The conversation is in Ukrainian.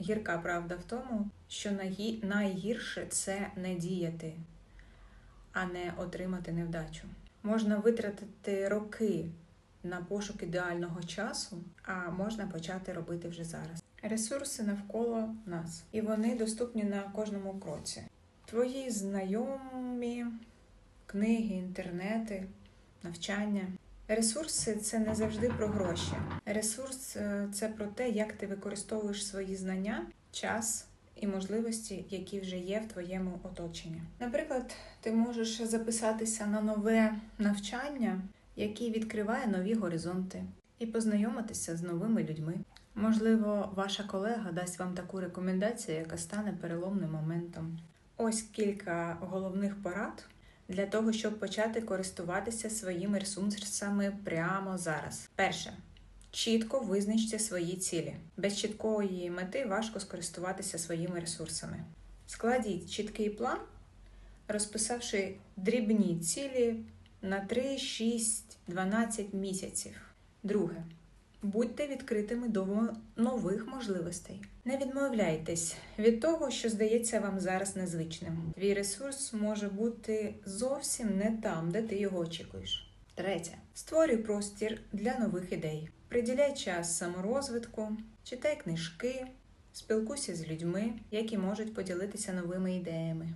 гірка правда в тому, що найгірше це не діяти, а не отримати невдачу. Можна витратити роки на пошук ідеального часу, а можна почати робити вже зараз. Ресурси навколо нас, і вони доступні на кожному кроці. Твої знайомі, книги, інтернети, навчання. Ресурси це не завжди про гроші. Ресурс е, це про те, як ти використовуєш свої знання, час і можливості, які вже є в твоєму оточенні. Наприклад, ти можеш записатися на нове навчання, яке відкриває нові горизонти, і познайомитися з новими людьми. Можливо, ваша колега дасть вам таку рекомендацію, яка стане переломним моментом. Ось кілька головних порад для того, щоб почати користуватися своїми ресурсами прямо зараз. Перше. Чітко визначте свої цілі. Без чіткої мети важко скористуватися своїми ресурсами. Складіть чіткий план, розписавши дрібні цілі на 3, 6, 12 місяців. Друге. Будьте відкритими до нових можливостей. Не відмовляйтесь від того, що здається вам зараз незвичним. Твій ресурс може бути зовсім не там, де ти його очікуєш. Третє. Створюй простір для нових ідей. Приділяй час саморозвитку, читай книжки, спілкуйся з людьми, які можуть поділитися новими ідеями.